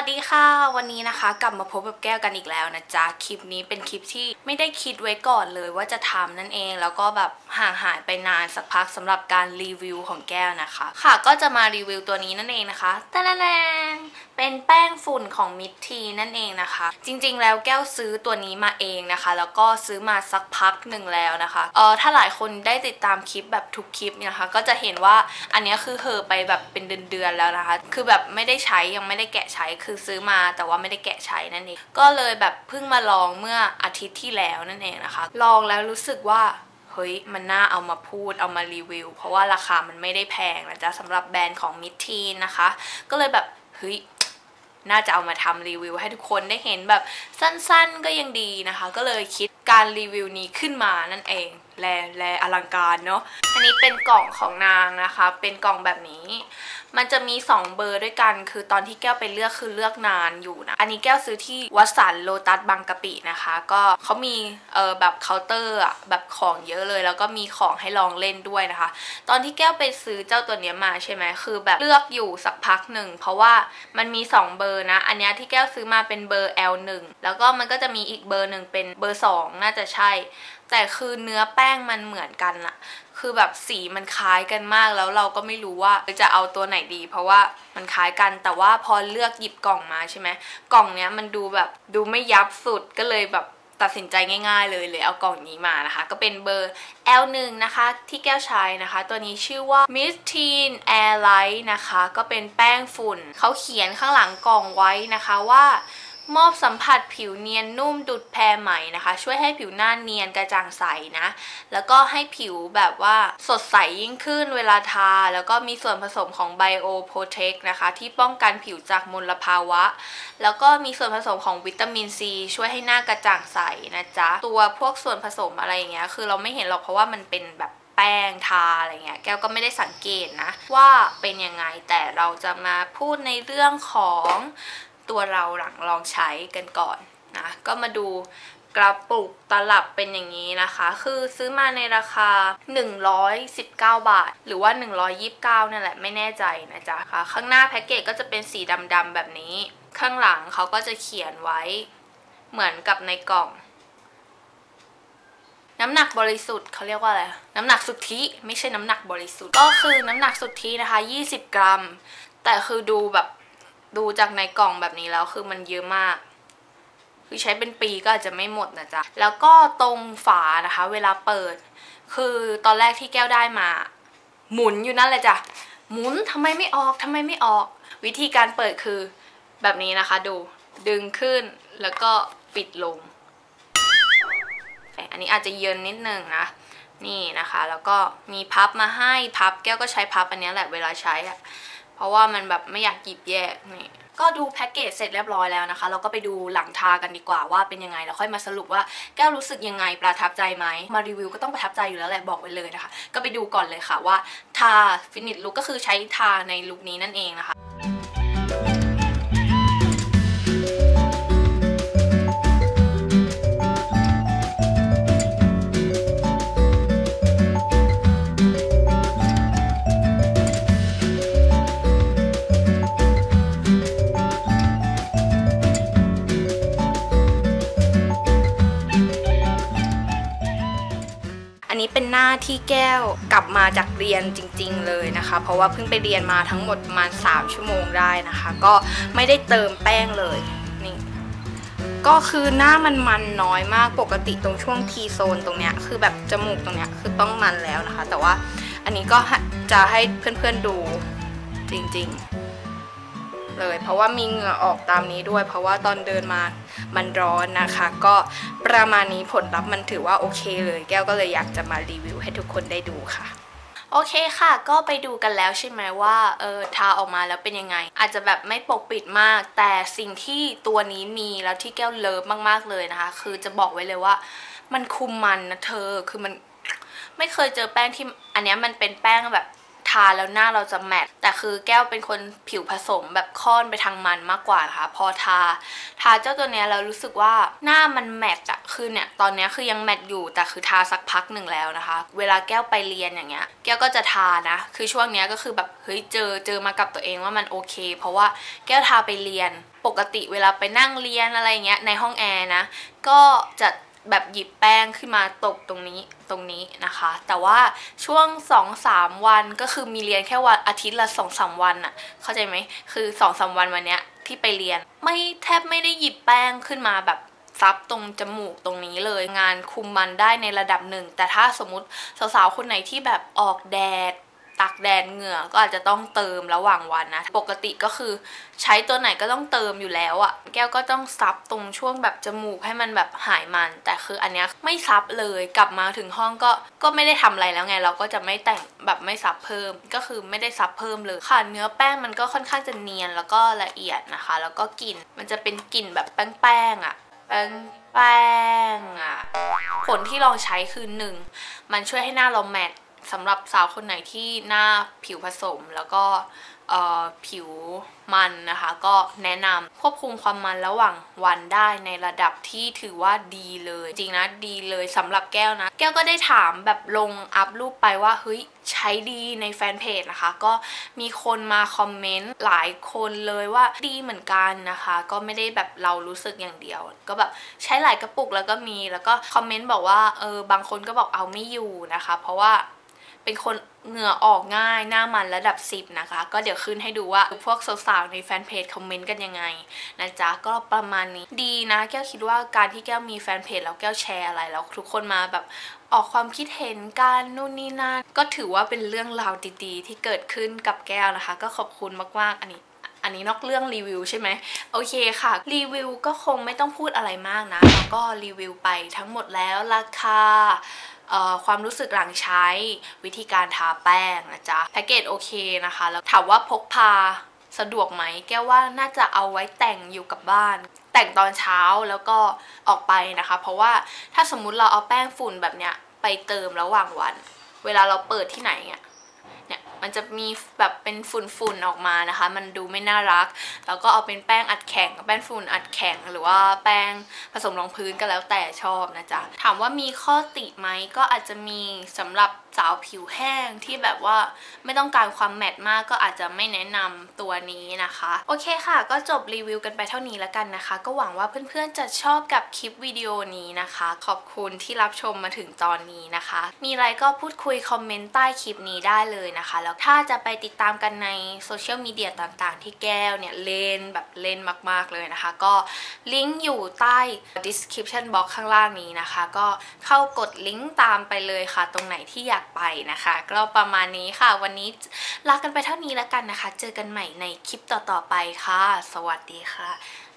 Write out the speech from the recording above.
วัสดีค่ะ วันนี้นะคะกลับมาพบกับแก้วกันอีกแล้วนะจ๊ะคลิปนี้เป็นคลิปที่ไม่ได้คิดไว้ก่อนเลยว่าจะทำนั่นเอง แล้วก็แบบห่างหายไปนานสักพักสำหรับการรีวิวของแก้วนะคะ ค่ะก็จะมารีวิวตัวนี้นั่นเองนะคะตะแนงเป็นแป้งฝุ่นของมิทีนั่นเองนะคะ จริงๆแล้วแก้วซื้อตัวนี้มาเองนะคะ แล้วก็ซื้อมาสักพักหนึ่งแล้วนะคะเออถ้าหลายคนได้ติดตามคลิปแบบทุกคลิปเนี่ยนะคะ ก็จะเห็นว่าอันนี้คือเหอไปแบบเป็นเดือนๆแล้วนะคะ คือแบบไม่ได้ใช้ยังไม่ได้แกะใช้คือซื้อมาแต่ว่าไม่ได้แกะใช้นั่นเองก็เลยแบบเพิ่งมาลองเมื่ออาทิตย์ที่แล้วนั่นเองนะคะ ลองแล้วรู้สึกว่าเฮ้ยมันน่าเอามาพูดเอามารีวิว เพราะว่าราคามันไม่ได้แพงนะจ๊ะสำหรับแบรนด์ของมิทีนนะคะ ก็เลยแบบเฮ้ยน่าจะเอามาทำรีวิวให้ทุกคนได้เห็นแบบสั้นๆก็ยังดีนะคะ ก็เลยคิดการรีวิวนี้ขึ้นมานั่นเอง แลแลอลังการเนาะอันนี้เป็นกล่องของนางนะคะ เป็นกล่องแบบนี้ มันจะมี 2 เบอร์ด้วยกัน คือตอนที่แก้วไปเลือกคือเลือกนานอยู่นะ อันนี้แก้วซื้อที่วัดสันโลตัสบางกะปินะคะ ก็เขามีเออแบบเคาน์เตอร์อะแบบของเยอะเลย แล้วก็มีของให้ลองเล่นด้วยนะคะ ตอนที่แก้วไปซื้อเจ้าตัวนี้มาใช่ไหมคือแบบเลือกอยู่สักพักหนึ่งเพราะว่ามันมี 2 เบอร์นะ อันนี้ที่แก้วซื้อมาเป็นเบอร์ L1 แล้วก็มันก็จะมีอีกเบอร์หนึ่งเป็นเบอร์ 2 น่าจะใช่ แต่คือเนื้อแป้งมันเหมือนกันอะคือแบบสีมันคล้ายกันมากแล้วเราก็ไม่รู้ว่าจะเอาตัวไหนดี เพราะว่ามันคล้ายกันแต่ว่าพอเลือกหยิบกล่องมาใช่ไหมกล่องเนี้ยมันดูแบบดูไม่ยับสุดก็เลยแบบตัดสินใจง่ายๆเลยเลยเอากล่องนี้มานะคะ ก็เป็นเบอร์ L1 นะคะที่แก้วใช้นะคะ ตัวนี้ชื่อว่า Miss Teen Air Light นะคะ ก็เป็นแป้งฝุ่น เขาเขียนข้างหลังกล่องไว้นะคะว่า มอบสัมผัสผิวเนียนนุ่มดุดแพรใหม่นะคะ ช่วยให้ผิวหน้าเนียนกระจ่างใสนะ แล้วก็ให้ผิวแบบว่าสดใสยิ่งขึ้นเวลาทา แล้วก็มีส่วนผสมของ Bio Protect นะคะ ที่ป้องกันผิวจากมลภาวะ แล้วก็มีส่วนผสมของวิตามินซีช่วยให้หน้ากระจ่างใสนะจ๊ะ ตัวพวกส่วนผสมอะไรอย่างเงี้ยคือเราไม่เห็นหรอกเพราะว่ามันเป็นแบบแป้งทาอะไรเงี้ยแก้วก็ไม่ได้สังเกตนะ ว่าเป็นยังไงแต่เราจะมาพูดในเรื่องของ ตัวเราหลังลองใช้กันก่อนนะก็มาดูกระปุกตลับเป็นอย่างนี้นะคะ คือซื้อมาในราคา 119 บาท หรือว่า 129นั่นแหละไม่แน่ใจนะจ๊ะค่ะข้างหน้าแพ็กเกจก็จะเป็นสีดำๆแบบนี้ ข้างหลังเขาก็จะเขียนไว้เหมือนกับในกล่อง น้ำหนักบริสุทธิ์เขาเรียกว่าอะไร น้ำหนักสุทธิไม่ใช่น้ำหนักบริสุทธิ์ ก็คือน้ำหนักสุทธินะคะ 20 กรัม แต่คือดูแบบ ดูจากในกล่องแบบนี้แล้วคือมันเยอะมาก คือใช้เป็นปีก็อาจจะไม่หมดนะจ๊ะ แล้วก็ตรงฝานะคะ เวลาเปิด คือตอนแรกที่แก้วได้มา หมุนอยู่นั่นแหละจ้ะ หมุนทำไมไม่ออกทำไมไม่ออก วิธีการเปิดคือแบบนี้นะคะ ดูดึงขึ้นแล้วก็ปิดลง อันนี้อาจจะเยินนิดนึงนะนี่นะคะ แล้วก็มีพับมาให้พับแก้วก็ใช้พับอันนี้แหละเวลาใช้อะ เพราะว่ามันแบบไม่อยากหยิบแยกนี่ก็ดูแพ็กเกจเสร็จเรียบร้อยแล้วนะคะ เราก็ไปดูหลังทากันดีกว่าว่าเป็นยังไงแล้วค่อยมาสรุปว่าแก้วรู้สึกยังไงประทับใจไหมมารีวิวก็ต้องประทับใจอยู่แล้วแหละบอกไว้เลยนะคะ ก็ไปดูก่อนเลยค่ะว่าทาฟินิชลุกก็คือใช้ทาในลุคนี้นั่นเองนะคะ หน้าที่แก้วกลับมาจากเรียนจริง ๆ เลยนะคะ เพราะว่าเพิ่งไปเรียนมาทั้งหมดประมาณ 3 ชั่วโมงได้นะคะ ก็ไม่ได้เติมแป้งเลยนี่ก็คือหน้ามันมันน้อยมากปกติตรงช่วงทีโซนตรงเนี้ยคือแบบจมูกตรงเนี้ยคือต้องมันแล้วนะคะ แต่ว่าอันนี้ก็จะให้เพื่อนๆดูจริงๆ เลย เพราะว่ามีเหงื่อออกตามนี้ด้วย เพราะว่าตอนเดินมา มันร้อนนะคะ ก็ประมาณนี้ผลลัพธ์มันถือว่าโอเคเลย แก้วก็เลยอยากจะมารีวิวให้ทุกคนได้ดูค่ะโอเคค่ะ ก็ไปดูกันแล้วใช่ไหมว่าเออทาออกมาแล้วเป็นยังไง อาจจะแบบไม่ปกปิดมาก แต่สิ่งที่ตัวนี้มีแล้วที่แก้วเลิฟมากๆเลยนะคะ คือจะบอกไว้เลยว่า มันคุมมันนะเธอคือมันไม่เคยเจอแป้งที่อันนี้มันเป็นแป้งแบบ ทาแล้วหน้าเราจะแมตต์แต่คือแก้วเป็นคนผิวผสมแบบค่อนไปทางมันมากกว่านะคะพอทา ทาเจ้าตัวเนี้ยเรารู้สึกว่าหน้ามันแมตต์อะคือเนี่ยตอนเนี้ยคือยังแมตต์อยู่แต่คือทาสักพักหนึ่งแล้วนะคะ เวลาแก้วไปเรียนอย่างเงี้ย แก้วก็จะทานะ คือช่วงเนี้ยก็คือแบบเฮ้ยเจอเจอมากับตัวเองว่ามันโอเค เพราะว่าแก้วทาไปเรียน ปกติเวลาไปนั่งเรียนอะไรเงี้ยในห้องแอร์นะก็จะ แบบหยิบแป้งขึ้นมาตบตรงนี้ตรงนี้นะคะ แต่ว่าช่วง 2-3 วันก็คือมีเรียนแค่วันอาทิตย์ละ 2-3 วันอะเข้าใจไหมคือ 2-3 วันวันเนี้ยที่ไปเรียน ไม่แทบไม่ได้หยิบแป้งขึ้นมาแบบซับตรงจมูกตรงนี้เลยงานคุมมันได้ในระดับหนึ่ง แต่ถ้าสมมติสาวๆคนไหนที่แบบออกแดด ตากแดดเหงื่อก็อาจจะต้องเติมระหว่างวันนะ ปกติก็คือใช้ตัวไหนก็ต้องเติมอยู่แล้วอะ่ะ แก้วก็ต้องซับตรงช่วงแบบจมูกให้มันแบบหายมัน แต่คืออันเนี้ยไม่ซับเลยกลับมาถึงห้องก็ก็ไม่ได้ทำอะไรแล้วไง เราก็จะไม่แต่งแบบไม่ซับเพิ่ม ก็คือไม่ได้ซับเพิ่มเลยค่ะ เนื้อแป้งมันก็ค่อนข้างจะเนียนแล้วก็ละเอียดนะคะ แล้วก็กลิ่นมันจะเป็นกลิ่นแบบแป้งๆอะ่ะแป้งแป้งอะผลที่ลองใช้คือหนึ่งมันช่วยให้หน้าเราแมต สำหรับสาวคนไหนที่หน้าผิวผสมแล้วก็ผิวมันนะคะ ก็แนะนำควบคุมความมันระหว่างวันได้ในระดับที่ถือว่าดีเลย จริงนะดีเลยสำหรับแก้วนะ แก้วก็ได้ถามแบบลงอัพรูปไปว่าเฮ้ยใช้ดีในแฟนเพจนะคะ ก็มีคนมาคอมเมนต์หลายคนเลยว่าดีเหมือนกันนะคะ ก็ไม่ได้แบบเรารู้สึกอย่างเดียว ก็แบบใช้หลายกระปุกแล้วก็มีแล้วก็คอมเมนต์บอกว่าเออบางคนก็บอกเอาไม่อยู่นะคะ เพราะว่า เป็นคนเหงื่อออกง่ายหน้ามันระดับ 10 นะคะ ก็เดี๋ยวขึ้นให้ดูว่าพวกสาวๆในแฟนเพจคอมเมนต์กันยังไงนะจ๊ะก็ประมาณนี้ดีนะแก้วคิดว่าการที่แก้วมีแฟนเพจแล้วแก้วแชร์อะไรแล้วทุกคนมาแบบออกความคิดเห็นการนู่นนี่นั่นก็ถือว่าเป็นเรื่องราวดีๆ ที่เกิดขึ้นกับแก้วนะคะ ก็ขอบคุณมากๆอันนี้อันนี้นอกเรื่องรีวิวใช่ไหมโอเคค่ะ รีวิวก็คงไม่ต้องพูดอะไรมากนะ แล้วก็รีวิวไปทั้งหมดแล้วราคา ความรู้สึกหลังใช้วิธีการทาแป้งนะจ๊ะแพ็กเกจโอเคนะคะ แล้วถามว่าพกพาสะดวกไหม แก้ว่าน่าจะเอาไว้แต่งอยู่กับบ้าน แต่งตอนเช้าแล้วก็ออกไปนะคะ เพราะว่าถ้าสมมุติเราเอาแป้งฝุ่นแบบเนี้ยไปเติมระหว่างวัน เวลาเราเปิดที่ไหนเนี่ย มันจะมีแบบเป็นฝุ่นๆออกมานะคะ มันดูไม่น่ารัก แล้วก็เอาเป็นแป้งอัดแข็งแป้งฝุ่นอัดแข็งหรือว่าแป้งผสมรองพื้นก็แล้วแต่ชอบนะจ๊ะถามว่ามีข้อติไหมก็อาจจะมีสำหรับสาวผิวแห้งที่แบบว่าไม่ต้องการความแมตต์มากก็อาจจะไม่แนะนำตัวนี้นะคะ โอเคค่ะ ก็จบรีวิวกันไปเท่านี้แล้วกันนะคะ ก็หวังว่าเพื่อนๆจะชอบกับคลิปวิดีโอนี้นะคะ ขอบคุณที่รับชมมาถึงตอนนี้นะคะ มีอะไรก็พูดคุยคอมเมนต์ใต้คลิปนี้ได้เลยนะคะ แล้วถ้าจะไปติดตามกันในโซเชียลมีเดียต่างๆ ที่แก้วเนี่ยเล่นแบบเล่นมากๆเลยนะคะ ก็ลิงก์อยู่ใต้ description box ข้างล่างนี้นะคะ ก็เข้ากดลิงก์ตามไปเลยค่ะ ตรงไหนที่อยากไปนะคะ ก็ประมาณนี้ค่ะ วันนี้ลากันไปเท่านี้แล้วกันนะคะ เจอกันใหม่ในคลิปต่อๆไปค่ะ สวัสดีค่ะ